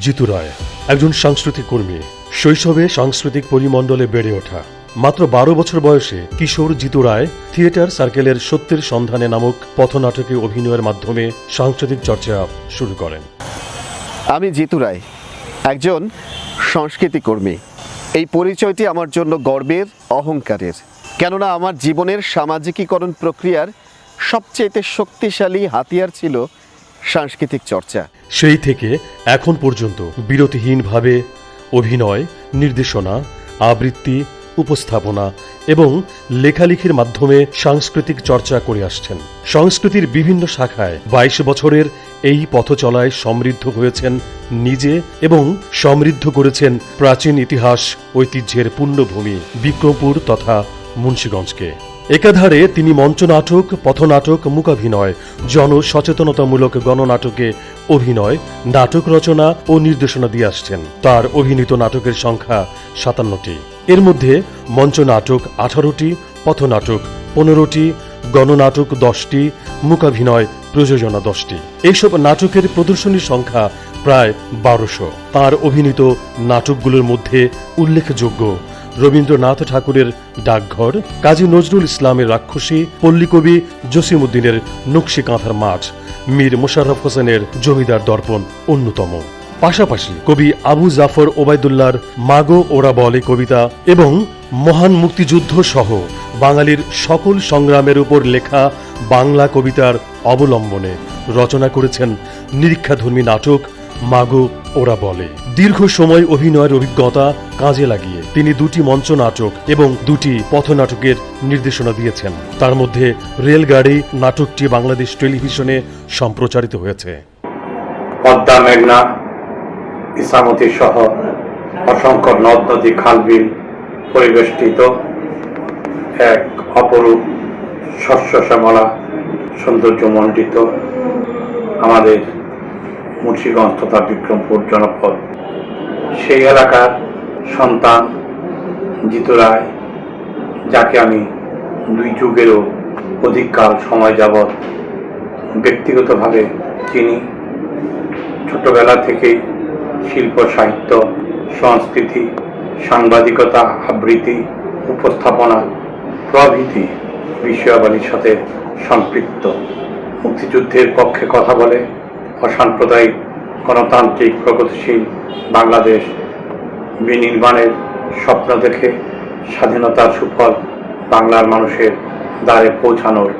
জিতু রায়, একজন সাংস্কৃতিক কর্মী। শৈশবে সাংস্কৃতিক পরিমণ্ডলে বেড়ে ওঠা। মাত্র বারো বছর বয়সে কিশোর জিতু রায় থিয়েটার সার্কেলের সত্যের সন্ধানে নামক পথনাটকে অভিনয়ের মাধ্যমে সাংস্কৃতিক চর্চা শুরু করেন। আমি জিতু রায়, একজন সংস্কৃতি কর্মী। এই পরিচয়টি আমার জন্য গর্বের, অহংকারের। কেননা আমার জীবনের সামাজিকীকরণ প্রক্রিয়ার সবচেয়ে শক্তিশালী হাতিয়ার ছিল সাংস্কৃতিক চর্চা। সেই থেকে এখন পর্যন্ত বিরতিহীনভাবে অভিনয়, নির্দেশনা, আবৃত্তি, উপস্থাপনা এবং লেখালেখির মাধ্যমে সাংস্কৃতিক চর্চা করে আসছেন। সংস্কৃতির বিভিন্ন শাখায় বাইশ বছরের এই পথচলায় সমৃদ্ধ হয়েছেন নিজে এবং সমৃদ্ধ করেছেন প্রাচীন ইতিহাস, ঐতিহ্যের পূর্ণভূমি বিক্রমপুর তথা মুন্সীগঞ্জকে। একাধারে তিনি মঞ্চনাটক, পথনাটক মূকাভিনয় জনসচেতনতামূলক গণনাটকে অভিনয়, নাটক রচনা ও নির্দেশনা দিয়ে আসছেন। তার অভিনীত নাটকের সংখ্যা সাতান্নটি। এর মধ্যে মঞ্চনাটক আঠারোটি, পথনাটক পনেরোটি, গণনাটক দশটি মূকাভিনয় প্রযোজনা দশটি। এইসব নাটকের প্রদর্শনীর সংখ্যা প্রায় বারোশো। তার অভিনীত নাটকগুলোর মধ্যে উল্লেখযোগ্য রবীন্দ্রনাথ ঠাকুরের ডাকঘর, কাজী নজরুল ইসলামের রাক্ষসী, পল্লীকবি জসিমুদ্দিনের নকশি কাঁথার মাঠ, মীর মোশাররফ হোসেনের জমিদার দর্পণ অন্যতম। পাশাপাশি কবি আবু জাফর ওবায়দুল্লার মাগো ওরা বলে কবিতা এবং মহান মুক্তিযুদ্ধ সহ বাঙালির সকল সংগ্রামের উপর লেখা বাংলা কবিতার অবলম্বনে রচনা করেছেন নিরীক্ষাধর্মী নাটক মাগো, ওরা বলে। দীর্ঘ সময় অভিনয়ের অভিজ্ঞতা কাজে লাগিয়ে তিনি দুটি মঞ্চ নাটক এবং দুটি পথনাটকের নির্দেশনা দিয়েছেন। তার মধ্যে রেলগাড়ি নাটকটি বাংলাদেশ টেলিভিশনে সম্প্রচারিত হয়েছে। পদ্মা মেঘনা ইসামতি সহ অসংখ্য নদ নদী খালবিল পরিবেষ্টিত এক অপরূপ শস্য শ্যামলা সৌন্দর্যমণ্ডিত আমাদের মুন্সিগঞ্জ তথা বিক্রমপুর জনপদ। সেই এলাকার সন্তান জিতু রায়, যাকে আমি দুই যুগেরও অধিককাল সময় যাবৎ ব্যক্তিগতভাবে চিনি। ছোটবেলা থেকেই শিল্প, সাহিত্য, সংস্কৃতি, সাংবাদিকতা, আবৃত্তি, উপস্থাপনা প্রভৃতি বিষয়াবলীর সাথে সম্পৃক্ত। মুক্তিযুদ্ধের পক্ষে কথা বলে অসাম্প্রদায়িক গণতান্ত্রিক প্রগতিশীল বাংলাদেশ বিনির্মাণের স্বপ্ন দেখে স্বাধীনতার সুফল বাংলার মানুষের দ্বারে পৌঁছানোর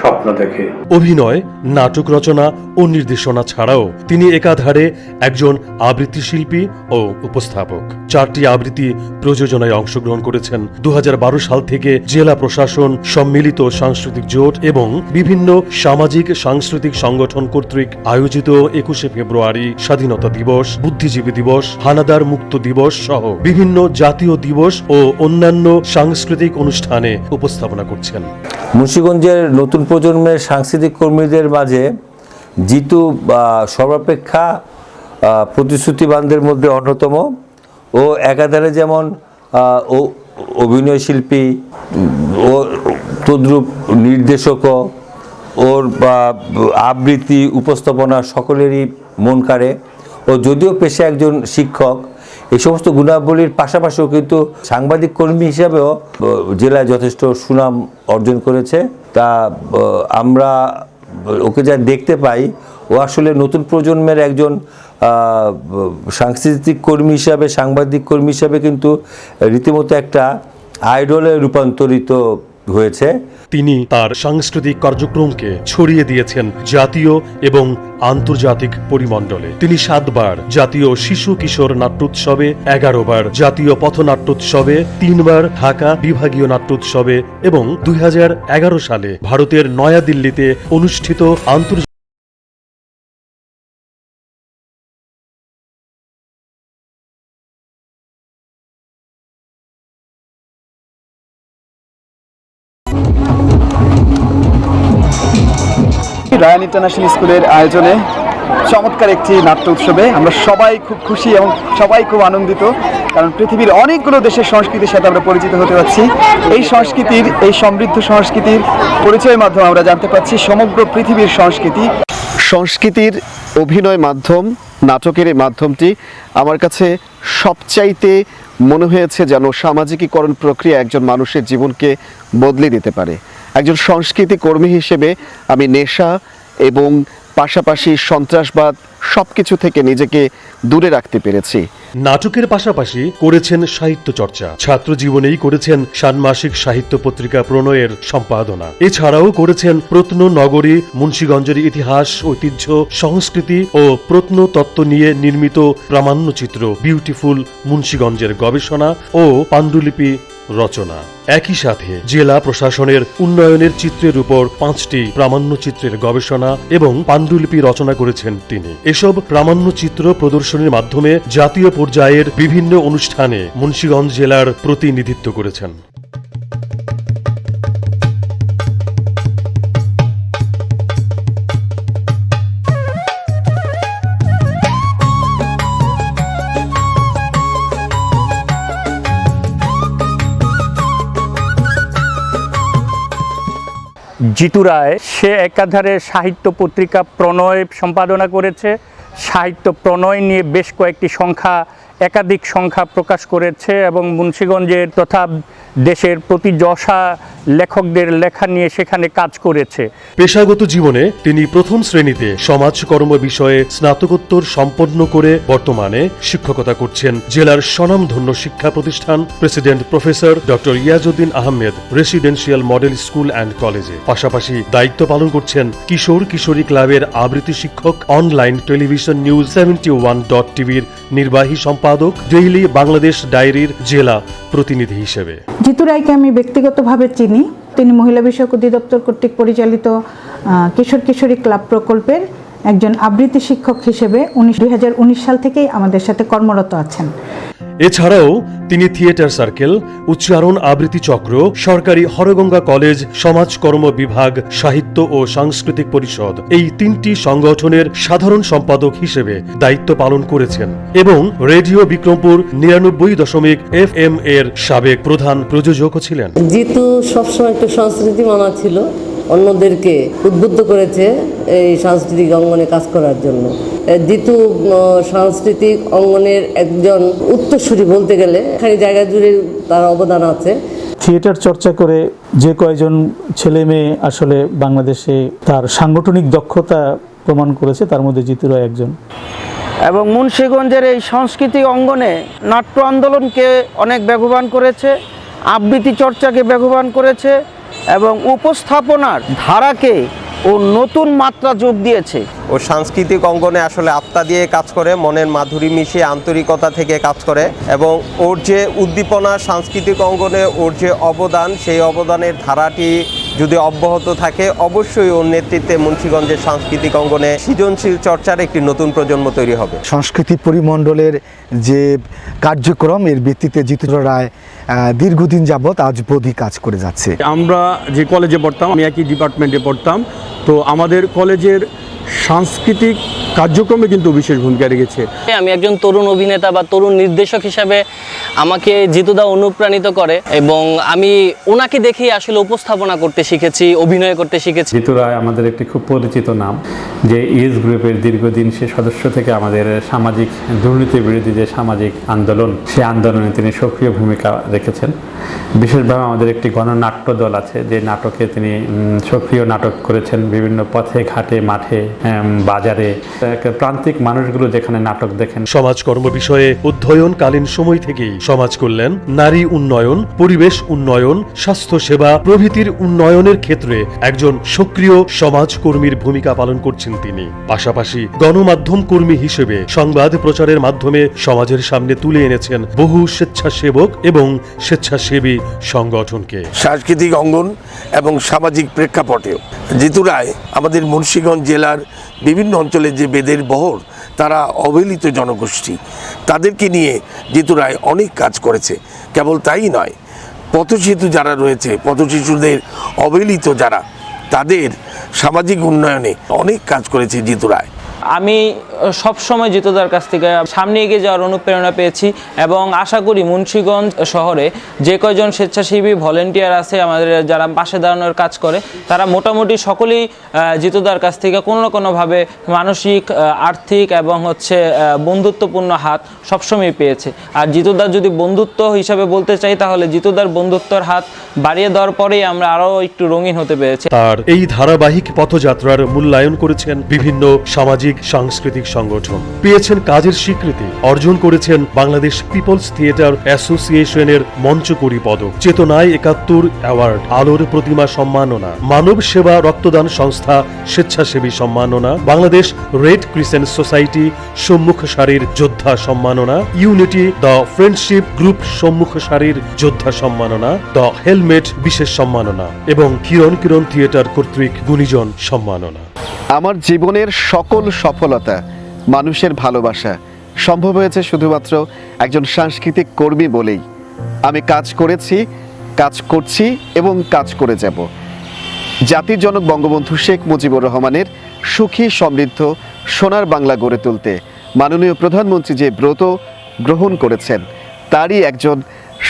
স্বপ্ন দেখে। অভিনয় নাটক রচনা ও নির্দেশনা ছাড়াও তিনি একাধারে একজন আবৃত্তি শিল্পী ও উপস্থাপক। চারটি আবৃত্তি প্রযোজনায় অংশগ্রহণ করেছেন। দু সাল থেকে জেলা প্রশাসন সম্মিলিত সাংস্কৃতিক জোট এবং বিভিন্ন সামাজিক সাংস্কৃতিক সংগঠন কর্তৃক আয়োজিত একুশে ফেব্রুয়ারি স্বাধীনতা দিবস বুদ্ধিজীবী দিবস হানাদার মুক্ত দিবস সহ বিভিন্ন জাতীয় দিবস ও অন্যান্য সাংস্কৃতিক অনুষ্ঠানে উপস্থাপনা করছেন। মুন্সীগঞ্জের নতুন প্রজন্মের সাংস্কৃতিক কর্মীদের মাঝে জিতু সর্বাপেক্ষা প্রতিশ্রুতিবানদের মধ্যে অন্যতম ও একাধারে যেমন ও অভিনয় শিল্পী, ও তদ্রূপ নির্দেশকও ওর বা আবৃত্তি, উপস্থাপনা সকলেরই মন কাড়ে। ও যদিও পেশা একজন শিক্ষক এই সমস্ত গুণাবলীর পাশাপাশিও কিন্তু সাংবাদিক কর্মী হিসাবেও জেলায় যথেষ্ট সুনাম অর্জন করেছে। তা আমরা, ওকে যা দেখতে পাই, ও আসলে নতুন প্রজন্মের একজন সাংস্কৃতিক কর্মী হিসাবে, সাংবাদিক কর্মী হিসাবে কিন্তু রীতিমতো একটা আইডলে রূপান্তরিত হয়েছে। তিনি তার সাংস্কৃতিক কার্যক্রমকে ছড়িয়ে দিয়েছেন জাতীয় এবং আন্তর্জাতিক পরিমণ্ডলে। তিনি সাতবার জাতীয় শিশু কিশোর নাট্যোৎসবে এগারো বার জাতীয় পথনাট্যোৎসবে, তিনবার ঢাকা বিভাগীয় নাট্যোৎসবে এবং দুই হাজার এগারো সালে ভারতের নয়াদিল্লিতে অনুষ্ঠিত আন্তর্জাতিক রায়ান ইন্টারন্যাশনাল স্কুলের আয়োজনে চমৎকার একটি নাট্য উৎসবে আমরা সবাই খুব খুশি এবং সবাই খুব আনন্দিত, কারণ পৃথিবীর অনেকগুলো দেশের সংস্কৃতির সাথে আমরা পরিচিত হতে পারছি। এই সংস্কৃতির, এই সমৃদ্ধ সংস্কৃতির পরিচয়ের মাধ্যমে আমরা জানতে পারছি সমগ্র পৃথিবীর সংস্কৃতি। সংস্কৃতির অভিনয় মাধ্যম, নাটকের এই মাধ্যমটি আমার কাছে সবচাইতে মনে হয়েছে যেন সামাজিকীকরণ প্রক্রিয়া একজন মানুষের জীবনকে বদলে দিতে পারে। একজন সংস্কৃতি কর্মী হিসেবে আমি নেশা এবং পাশাপাশি সন্ত্রাসবাদ সব কিছু থেকে নিজেকে দূরে রাখতে পেরেছি। নাটকের পাশাপাশি করেছেন সাহিত্য চর্চা। ছাত্র জীবনেই করেছেন ষান্মাসিক সাহিত্য পত্রিকা প্রণয়ের সম্পাদনা। এছাড়াও করেছেন প্রত্ন নগরী মুন্সীগঞ্জের ইতিহাস, ঐতিহ্য, সংস্কৃতি ও প্রত্নতত্ত্ব নিয়ে নির্মিত প্রামাণ্যচিত্র বিউটিফুল মুন্সীগঞ্জের গবেষণা ও পাণ্ডুলিপি রচনা। একই সাথে জেলা প্রশাসনের উন্নয়নের চিত্রের উপর পাঁচটি প্রামাণ্যচিত্রের গবেষণা এবং পাণ্ডুলিপি রচনা করেছেন তিনি। এসব প্রামাণ্যচিত্র প্রদর্শনীর মাধ্যমে জাতীয় পর্যায়ের বিভিন্ন অনুষ্ঠানে মুন্সীগঞ্জ জেলার প্রতিনিধিত্ব করেছেন। জিতু রায়, সে একাধারে সাহিত্য পত্রিকা প্রণয় সম্পাদনা করেছে। সাহিত্য প্রণয় নিয়ে বেশ কয়েকটি সংখ্যা একাধিক সংখ্যা প্রকাশ করেছে এবং মুন্সীগঞ্জের তথা দেশের প্রতি যশা লেখকদের লেখা নিয়ে সেখানে কাজ করেছে। পেশাগত জীবনে তিনি প্রথম শ্রেণীতে সমাজকর্ম বিষয়ে স্নাতকোত্তর সম্পন্ন করে বর্তমানে শিক্ষকতা করছেন। জেলার স্বনামধন্য শিক্ষা প্রতিষ্ঠান president professor doctor Iajuddin Ahmed residential model school and কলেজে। পাশাপাশি দায়িত্ব পালন করছেন কিশোর কিশোরী ক্লাবের আবৃত্তি শিক্ষক online television news seventy one dot টিভির নির্বাহী সম্পাদক ডেইলি বাংলাদেশ ডায়েরির জেলা প্রতিনিধি হিসেবে। জিতু রায়কে আমি ব্যক্তিগতভাবে চিনি। তিনি মহিলা বিষয়ক অধিদপ্তর কর্তৃক পরিচালিত কিশোর কিশোরী ক্লাব প্রকল্পের একজন আবৃত্তি শিক্ষক হিসেবে উনিশ দুই সাল থেকেই আমাদের সাথে কর্মরত আছেন। এছাড়াও তিনি থিয়েটার সার্কেল, উচ্চারণ আবৃত্তি চক্র, সরকারি হরগঙ্গা কলেজ সমাজকর্ম বিভাগ, সাহিত্য ও সাংস্কৃতিক পরিষদ এই তিনটি সংগঠনের সাধারণ সম্পাদক হিসেবে দায়িত্ব পালন করেছেন এবং রেডিও বিক্রমপুর নিরানব্বই দশমিক এফ এম এর সাবেক প্রধান প্রযোজকও ছিলেন। জিতু সবসময় একটা সংস্কৃতি মানা ছিল, অন্যদেরকে উদ্বুদ্ধ করেছে এই সাংস্কৃতিক অঙ্গনে কাজ করার জন্য। উম, সাংস্কৃতিক অঙ্গনের একজন উত্তরসূরি বলতে গেলে এখানে জায়গা জুড়ে তার অবদান আছে। থিয়েটার চর্চা করে যে কয়জন ছেলে মেয়ে আসলে বাংলাদেশে তার সাংগঠনিক দক্ষতা প্রমাণ করেছে তার মধ্যে জিতু রায় একজন। এবং মুন্সীগঞ্জের এই সাংস্কৃতিক অঙ্গনে নাট্য আন্দোলনকে অনেক বেগবান করেছে আবৃত্তি চর্চাকে বেগবান করেছে এবং উপস্থাপনার ধারাকে ও নতুন মাত্রা যোগ দিয়েছে। ও সাংস্কৃতিক অঙ্গনে আসলে আত্মা দিয়ে কাজ করে, মনের মাধুরী মিশিয়ে আন্তরিকতা থেকে কাজ করে এবং ওর যে উদ্দীপনা সাংস্কৃতিক অঙ্গনে ওর যে অবদান, সেই অবদানের ধারাটি যদি অব্যাহত থাকে অবশ্যই ওর নেতৃত্বে মুন্সীগঞ্জের সাংস্কৃতিক অঙ্গনে সৃজনশীল চর্চার একটি নতুন প্রজন্ম তৈরি হবে। সংস্কৃতি পরিমণ্ডলের যে কার্যক্রম এর ভিত্তিতে জিতু রায় দীর্ঘদিন যাবৎ আজ বোধি কাজ করে যাচ্ছে। আমরা যে কলেজে পড়তাম আমি একই ডিপার্টমেন্টে পড়তাম তো আমাদের কলেজের সাংস্কৃতিক কার্যক্রমে কিন্তু বিশেষ ভূমিকা রেখেছে। আমি একজন তরুণ অভিনেতা বা তরুণ নির্দেশক হিসাবে আমাকে জিতুদা অনুপ্রাণিত করে এবং আমি ওনাকে দেখেই আসলে উপস্থাপনা করতে শিখেছি অভিনয় করতে শিখেছি। জিতু রায় আমাদের একটি খুব পরিচিত নাম যে ইএস গ্রুপের দীর্ঘদিন সে সদস্য থেকে আমাদের সামাজিক দুর্নীতি বিরোধী যে সামাজিক আন্দোলন সে আন্দোলনে তিনি সক্রিয় ভূমিকা রেখেছেন। বিশেষভাবে আমাদের একটি গণনাট্য দল আছে যে নাটকে তিনি সক্রিয় নাটক করেছেন বিভিন্ন পথে ঘাটে মাঠে বাজারে। প্রান্তিক মানুষগুলো যেখানে নাটক দেখেন। সমাজকর্ম বিষয়ে অধ্যয়নকালীন সময় থেকেই সমাজ কল্যাণ নারী উন্নয়ন পরিবেশ উন্নয়ন স্বাস্থ্য সেবা প্রভৃতির উন্নয়নের ক্ষেত্রে একজন সক্রিয় সমাজকর্মীর ভূমিকা পালন করছেন তিনি। পাশাপাশি গণমাধ্যম কর্মী হিসেবে সংবাদ প্রচারের মাধ্যমে সমাজের সামনে তুলে এনেছেন বহু স্বেচ্ছাসেবক এবং স্বেচ্ছাসেবী সংগঠনকে। সাংস্কৃতিক অঙ্গন এবং সামাজিক প্রেক্ষাপটেও। জিতু রায় আমাদের মুন্সীগঞ্জ জেলার বিভিন্ন অঞ্চলে যে বেদের বহর, তারা অবহেলিত জনগোষ্ঠী। তাদেরকে নিয়ে জিতু রায় অনেক কাজ করেছে। কেবল তাই নয় পথশিশু যারা রয়েছে পথশিশুদের অবহেলিত যারা, তাদের সামাজিক উন্নয়নে অনেক কাজ করেছে জিতু রায়। আমি সব সময় জিতদার কাছ থেকে সামনে এগিয়ে যাওয়ার অনুপ্রেরণা পেয়েছি এবং আশা করি মুন্সীগঞ্জ শহরে যে কয়জন স্বেচ্ছাসেবী ভলেন্টিয়ার আছে, আমাদের যারা পাশে দাঁড়ানোর কাজ করে, তারা মোটামুটি সকলেই জিতুদার কাছ থেকে কোনো না কোনোভাবে মানসিক আর্থিক এবং হচ্ছে বন্ধুত্বপূর্ণ হাত সবসময় পেয়েছে। আর জিতুদার যদি বন্ধুত্ব হিসাবে বলতে চাই, তাহলে জিতুদার বন্ধুত্বর হাত বাড়িয়ে দেওয়ার পরেই আমরা আরও একটু রঙিন হতে পেরেছি। তার এই ধারাবাহিক পথযাত্রার মূল্যায়ন করেছেন বিভিন্ন সামাজিক সাংস্কৃতিক সংগঠন। পেয়েছেন কাজের স্বীকৃতি, অর্জন করেছেন বাংলাদেশ পিপলস থিয়েটার অ্যাসোসিয়েশনের মঞ্চকরি পদক। চেতনায় একাত্তর অ্যাওয়ার্ড, আলোর প্রতিমা সম্মাননা। মানব সেবা রক্তদান সংস্থা স্বেচ্ছাসেবী সম্মাননা। বাংলাদেশ রেড ক্রিসেন্ট সোসাইটি সম্মুখ সারির যোদ্ধা সম্মাননা। ইউনিটি, দ্য ফ্রেন্ডশিপ গ্রুপ সম্মুখ সারির যোদ্ধা সম্মাননা। দ্য হেলমেট বিশেষ সম্মাননা। এবং কিরণ কিরণ থিয়েটার কর্তৃক গুণীজন সম্মাননা। আমার জীবনের সকল সফলতা, মানুষের ভালোবাসা। সম্ভব হয়েছে শুধুমাত্র একজন সাংস্কৃতিক কর্মী বলেই। আমি কাজ করেছি, কাজ করছি এবং কাজ করে যাব। জাতির জনক বঙ্গবন্ধু শেখ মুজিবুর রহমানের সুখী, সমৃদ্ধ, সোনার বাংলা গড়ে তুলতে মাননীয় প্রধানমন্ত্রী যে ব্রত গ্রহণ করেছেন, তারই একজন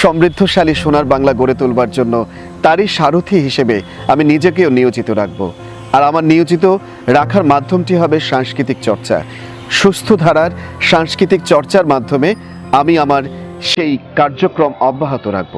সমৃদ্ধশালী সোনার বাংলা গড়ে তুলবার জন্য তারই সারথি হিসেবে আমি নিজেকেও নিয়োজিত রাখব। আর আমার নিয়োজিত রাখার মাধ্যমটি হবে সাংস্কৃতিক চর্চা। সুস্থ ধারার সাংস্কৃতিক চর্চার মাধ্যমে আমি আমার সেই কার্যক্রম অব্যাহত রাখব।